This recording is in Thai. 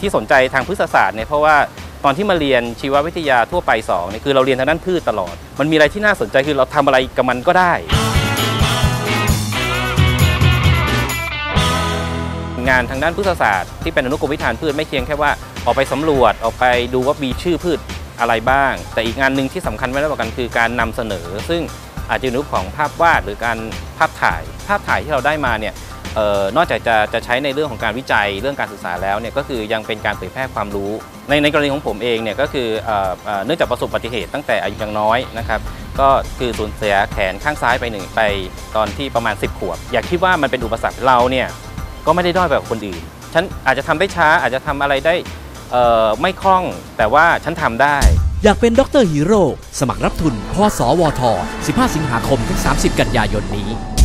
ที่สนใจทางพฤกษศาสตร์เนี่ยเพราะว่าตอนที่มาเรียนชีววิทยาทั่วไป2เนี่ยคือเราเรียนทางด้านพืชตลอด มันมีอะไรที่น่าสนใจคือเราทำอะไรกับมันก็ได้ งานทางด้านพฤกษศาสตร์ที่เป็นอนุกรมวิธานพืชไม่เพียงแค่ว่าออกไปสำรวจออกไปดูว่ามีชื่อพืชอะไรบ้าง แต่อีกงานหนึ่งที่สำคัญไม่ได้กว่ากันคือการนำเสนอ ซึ่งอาจจะนรูปของภาพวาดหรือการภาพถ่าย ภาพถ่ายที่เราได้มาเนี่ย นอกจากจะจะใช้ในเรื่องของการวิจัยเรื่องการศึกษาแล้วเนี่ยก็คือยังเป็นการเผยแพร่ความรู้ ในในกรณีของผมเองเนี่ยก็คือเออเออเนื่องจากประสบอุบัติเหตุตั้งแต่อายุยังน้อยนะครับก็คือสูญเสียแขนข้างซ้ายไปหนึ่งไปตอนที่ประมาณ 10 ขวบ อย่าคิดว่ามันเป็นอุปสรรคเราเนี่ยก็ไม่ได้ด้อยแบบคนอื่น ฉันอาจจะทำได้ช้าอาจจะทำอะไรได้ไม่คล่องแต่ว่าฉันทำได้ อยากเป็นด็อกเตอร์ฮีโร่สมัครรับทุนพสวท 15 สิงหาคมถึง 30 กันยายนนี้